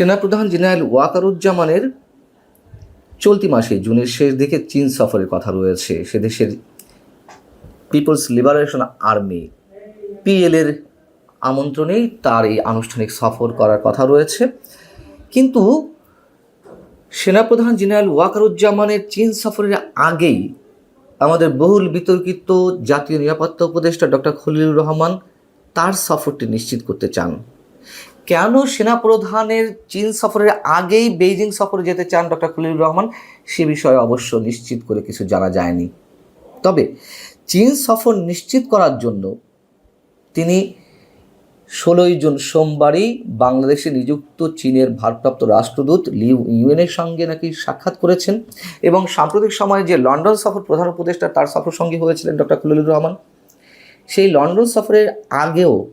সেনাপ্রধান জেনারেল ওয়াকারুজ্জামানের চলতি মাসে জুনের শেষ দিকে চীন সফরের কথা রয়েছে। সে দেশের পিপলস লিবারেশন আর্মি পিএলের আমন্ত্রণেই তার এই আনুষ্ঠানিক সফর করার কথা রয়েছে। কিন্তু সেনাপ্রধান জেনারেল ওয়াকারুজ্জামানের চীন সফরের আগেই আমাদের বহুল বিতর্কিত জাতীয় নিরাপত্তা উপদেষ্টা ডক্টর খলিলুর রহমান তার সফরটি নিশ্চিত করতে চান। কেন সেনাপ্রধানের চীন সফরের আগেই বেইজিং সফরে যেতে চান ডক্টর খলিলুর রহমান? সে বিষয়ে অবশ্য নিশ্চিত করে কিছু জানা যায়নি। তবে চীন সফর নিশ্চিত করার জন্য তিনি ষোলোই জুন সোমবারই বাংলাদেশে নিযুক্ত চীনের ভারপ্রাপ্ত রাষ্ট্রদূত লিউ ইউএনের সঙ্গে নাকি সাক্ষাৎ করেছেন এবং সাম্প্রতিক সময়ে যে লন্ডন সফর প্রধান উপদেষ্টা তার সফর সঙ্গী হয়েছিলেন ডক্টর খলিলুর রহমান, সেই লন্ডন সফরের আগেও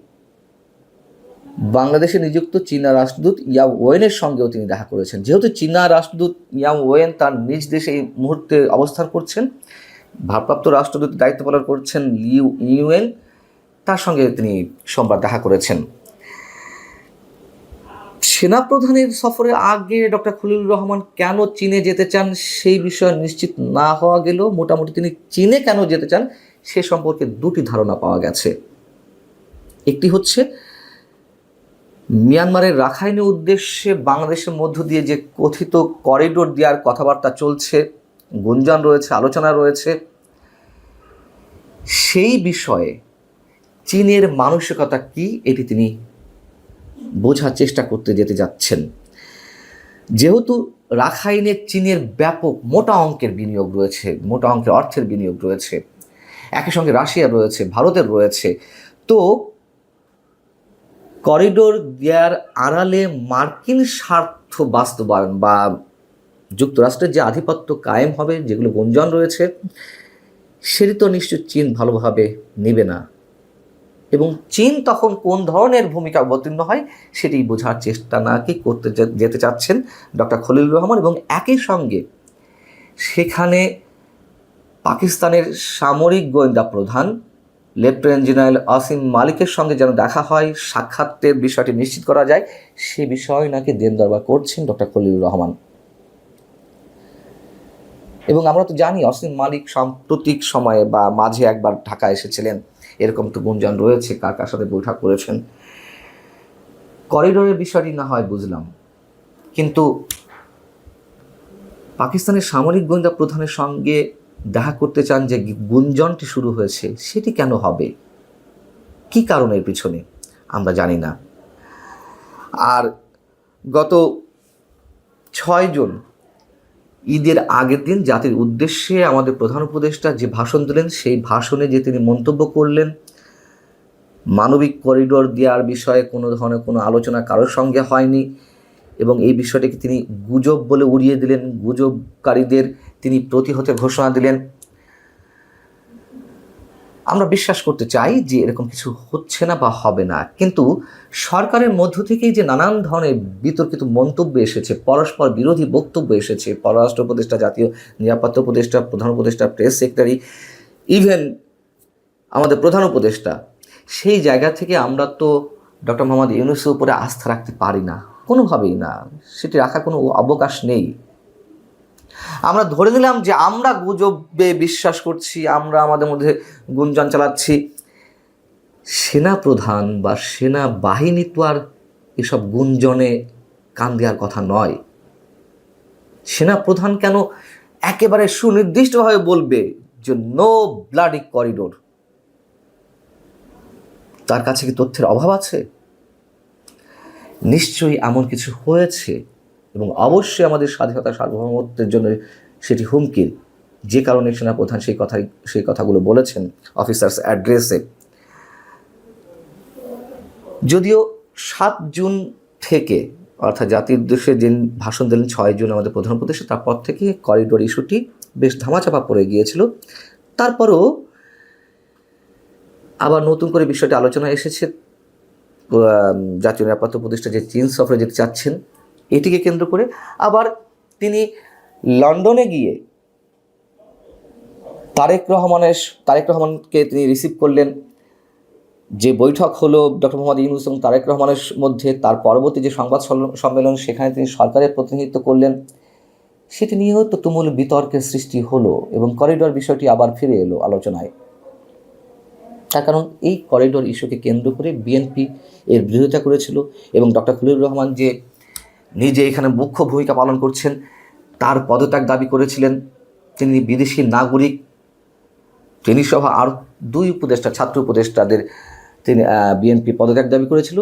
বাংলাদেশে নিযুক্ত চীনা রাষ্ট্রদূত ইয়াও ওয়েনের সঙ্গেও তিনি দেখা করেছেন। যেহেতু চীনা রাষ্ট্রদূত ইয়াও ওয়েন তার নিজ দেশে এই মুহূর্তে অবস্থান করছেন, ভারপ্রাপ্ত রাষ্ট্রদূত দায়িত্ব পালন করছেন লিউ ইউএন তার সঙ্গে তিনি সোমবার দেখা করেছেন। সেনাপ্রধানের সফরের আগে ডক্টর খলিলুর রহমান কেন চীনে যেতে চান সেই বিষয়ে নিশ্চিত না হওয়া গেলেও মোটামুটি তিনি চীনে কেন যেতে চান সে সম্পর্কে দুটি ধারণা পাওয়া গেছে। একটি হচ্ছে মিয়ানমারের রাখাইনের উদ্দেশ্যে বাংলাদেশের মধ্য দিয়ে যে কথিত করিডোর দেওয়ার কথাবার্তা চলছে, গুঞ্জন রয়েছে, আলোচনা রয়েছে, সেই বিষয়ে চীনের মানসিকতা কি এটি তিনি বোঝার চেষ্টা করতে যেতে যাচ্ছেন। যেহেতু রাখাইনে চীনের ব্যাপক মোটা অঙ্কের বিনিয়োগ রয়েছে, মোটা অঙ্কের অর্থের বিনিয়োগ রয়েছে, একই সঙ্গে রাশিয়া রয়েছে, ভারতের রয়েছে, তো করিডোর দেওয়ার আড়ালে মার্কিন স্বার্থ বাস্তবায়ন বা যুক্তরাষ্ট্রের যে আধিপত্য কায়েম হবে, যেগুলো গুঞ্জন রয়েছে, সেটি তো নিশ্চয় চীন ভালোভাবে নেবে না। এবং চীন তখন কোন ধরনের ভূমিকা অবতীর্ণ হয়, সেটি বোঝার চেষ্টা না কি করতে যেতে চাচ্ছেন ডক্টর খলিল রহমান এবং একই সঙ্গে সেখানে পাকিস্তানের সামরিক গোয়েন্দা প্রধান লেফটেন্যান্ট জেনারেল আসিম মালিকের সঙ্গে যেন দেখা হয়, সাক্ষাতের বিষয়টি নিশ্চিত করা যায়। সে বিষয়ে নাকি দেন দরবার করছেন ডক্টর খলিলুর রহমান। এবং আমরা তো জানি অসীম মালিক সাম্প্রতিক সময়ে বা মাঝে একবার ঢাকা এসেছিলেন। এরকম তো গুঞ্জন রয়েছে, কার কার সাথে বৈঠক করেছেন? করিডোরের বিষয়টি না হয় বুঝলাম। কিন্তু পাকিস্তানের সামরিক গোয়েন্দা প্রধানের সঙ্গে দেখা করতে চান যে গুঞ্জনটি শুরু হয়েছে, সেটি কেন হবে? কি কারণের পিছনে? আমরা জানি না। আর গত ছয় জন, ঈদের আগের দিন জাতির উদ্দেশ্যে আমাদের প্রধান উপদেষ্টা যে ভাষণ দিলেন, সেই ভাষণে যে তিনি মন্তব্য করলেন, মানবিক করিডোর দেওয়ার বিষয়ে কোনো ধরনের কোনো আলোচনা কারোর সঙ্গে হয়নি। এবং এই বিষয়টিকে তিনি গুজব বলে উড়িয়ে দিলেন। গুজবকারীদের তিনি প্রতিহতে ঘোষণা দিলেন। আমরা বিশ্বাস করতে চাই যে এরকম কিছু হচ্ছে না বা হবে না। কিন্তু সরকারের মধ্য থেকেই যে নানান ধরনের বিতর্কিত মন্তব্য এসেছে, পরস্পর বিরোধী বক্তব্য এসেছে, পররাষ্ট্র উপদেষ্টা, জাতীয় নিরাপত্তা উপদেষ্টা, প্রধান উপদেষ্টা, প্রেস সেক্রেটারি, ইভেন আমাদের প্রধান উপদেষ্টা, সেই জায়গা থেকে আমরা তো ডক্টর মোহাম্মদ ইউনুসের উপরে আস্থা রাখতে পারি না। কোনোভাবেই না। সেটি রাখার কোনো অবকাশ নেই। আমরা ধরে নিলাম যে আমরা গুজবে বিশ্বাস করছি, আমরা আমাদের মধ্যে গুঞ্জন চালাচ্ছি। সেনা প্রধান বা সেনা বাহিনী তো আর এসব গুঞ্জনে কান দেওয়ার কথা নয়। সেনা প্রধান কেন একেবারে সুনির্দিষ্টভাবে বলবে যে নো ব্লাডি করিডোর তার কাছে কি তথ্যের অভাব আছে? নিশ্চয়ই এমন কিছু হয়েছে এবং অবশ্যই আমাদের স্বাধীনতা সার্বভৌমত্বের জন্য সেটি হুমকির। যে কারণে সেনাপ্রধান সেই কথাই, সেই কথাগুলো বলেছেন অফিসার্স অ্যাড্রেসে। যদিও সাত জুন থেকে, অর্থাৎ জাতির উদ্দেশ্যে যে ভাষণ দিলেন ছয় জুন আমাদের প্রধান তারপর থেকে করিডোর ইস্যুটি বেশ ধামাচাপা পড়ে গিয়েছিল। তারপরও আবার নতুন করে বিষয়টি আলোচনা এসেছে। জাতীয় নিরাপত্তা উপদেষ্টা যে চীন সফরে যেতে চাচ্ছেন, এটিকে কেন্দ্র করে আবার তিনি লন্ডনে গিয়ে তারেক রহমানের, তারেক রহমানকে তিনি রিসিভ করলেন। যে বৈঠক হলো ডক্টর মোহাম্মদ ইউনুস এবং তারেক রহমানের মধ্যে, তার পরবর্তী যে সংবাদ সম্মেলন, সেখানে তিনি সরকারের প্রতিনিধিত্ব করলেন। সেটি নিয়েও তো তুমুল বিতর্কের সৃষ্টি হলো এবং করিডোর বিষয়টি আবার ফিরে এলো আলোচনায়। তার কারণ এই করিডোর ইস্যুকে কেন্দ্র করে বিএনপি এর বিরোধিতা করেছিল এবং ডক্টর খলিলুর রহমান যে নিজে এখানে মুখ্য ভূমিকা পালন করছেন, তার পদত্যাগ দাবি করেছিলেন তিনি বিদেশি নাগরিক তিনি আর দুই উপদেষ্টা, ছাত্র উপদেষ্টাদের তিনি বিএনপি পদত্যাগ দাবি করেছিল।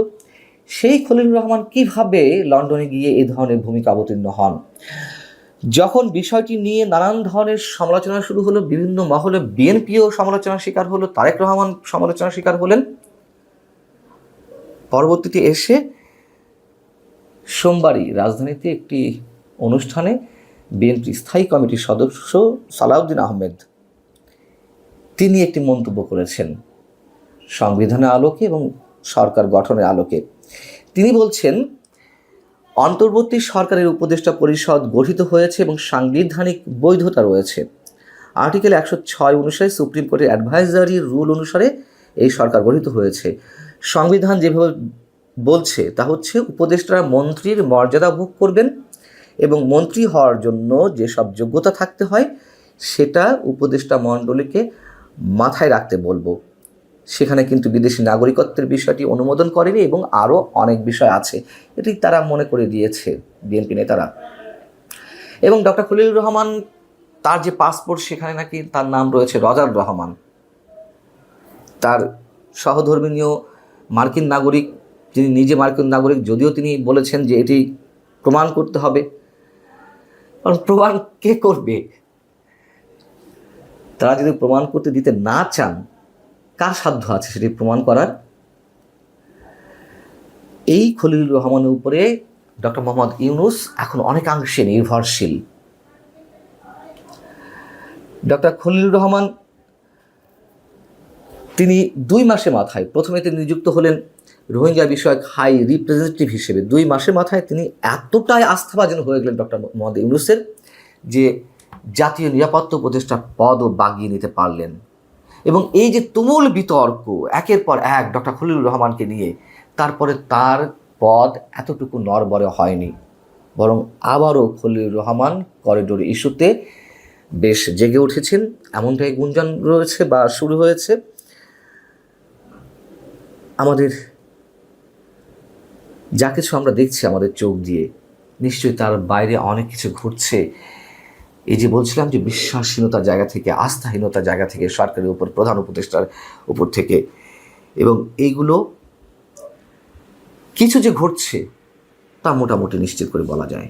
সেই খলিলুর রহমান কীভাবে লন্ডনে গিয়ে এই ধরনের ভূমিকা অবতীর্ণ হন? যখন বিষয়টি নিয়ে নানান ধরনের সমালোচনা শুরু হলো, বিভিন্ন মহলে বিএনপিও সমালোচনার শিকার হলো, তারেক রহমান সমালোচনার শিকার হলেন। পরবর্তীতে এসে সোমবারই রাজধানীতে একটি অনুষ্ঠানে বিএনপি স্থায়ী কমিটির সদস্য সালাউদ্দিন আহমেদ, তিনি একটি মন্তব্য করেছেন সংবিধানের আলোকে এবং সরকার গঠনের আলোকে। তিনি বলছেন অন্তর্বর্তী সরকারের উপদেষ্টা পরিষদ গঠিত হয়েছে এবং সাংবিধানিক বৈধতা রয়েছে। আর্টিকেল একশো ছয় অনুসারে সুপ্রিম কোর্টের অ্যাডভাইজারি রুল অনুসারে এই সরকার গঠিত হয়েছে। সংবিধান যেভাবে বলছে, তা হচ্ছে উপদেষ্টারা মন্ত্রীর মর্যাদা ভোগ করবেন এবং মন্ত্রী হওয়ার জন্য যেসব যোগ্যতা থাকতে হয়, সেটা উপদেষ্টা মণ্ডলীকে মাথায় রাখতে বলব। সেখানে কিন্তু বিদেশি নাগরিকত্বের বিষয়টি অনুমোদন করেনি এবং আরও অনেক বিষয় আছে। এটি তারা মনে করে দিয়েছে বিএনপি নেতারা। এবং ডক্টর খলিলুর রহমান, তার যে পাসপোর্ট, সেখানে নাকি তার নাম রয়েছে রজার রহমান। তার সহধর্মিনীয় মার্কিন নাগরিক, যিনি নিজে মার্কিন নাগরিক, যদিও তিনি বলেছেন যে এটি প্রমাণ করতে হবে। কারণ প্রমাণ কে করবে? তারা যদি প্রমাণ করতে দিতে না চান কার সাধ্য আছে সেটি প্রমাণ করার? এই খলিলুর রহমানের উপরে ডক্টর মোহাম্মদ ইউনুস এখন অনেকাংশে নির্ভরশীল। ডক্টর খলিলুর রহমান, তিনি দুই মাসে মাথায়, প্রথমে তিনি নিযুক্ত হলেন রোহিঙ্গা বিষয়ক হাই রিপ্রেজেন্টেটিভ হিসেবে। দুই মাসের মাথায় তিনি এতটাই আস্থাভাজন হয়ে গেলেন ডক্টর মোহাম্মদ ইউনুসের যে জাতীয় নিরাপত্তা উপদেষ্টার পদও বাগিয়ে নিতে পারলেন। এবং এই যে তুমুল বিতর্ক, একের পর এক ডক্টর খলিলুর রহমানকে নিয়ে, তারপরে তার পদ এতটুকু নরবরে হয়নি। বরং আবারও খলিলুর রহমান করিডোর ইস্যুতে বেশ জেগে উঠেছেন। এমনটাই গুঞ্জন রয়েছে বা শুরু হয়েছে। আমাদের যা কিছু আমরা দেখছি আমাদের চোখ দিয়ে, নিশ্চয়ই তার বাইরে অনেক কিছু ঘটছে। এই যে বলছিলাম যে বিশ্বাসহীনতার জায়গা থেকে, আস্থাহীনতার জায়গা থেকে সরকারের উপর, প্রধান উপদেষ্টার উপর থেকে। এবং এইগুলো কিছু যে ঘটছে, তা মোটামুটি নিশ্চিত করে বলা যায়।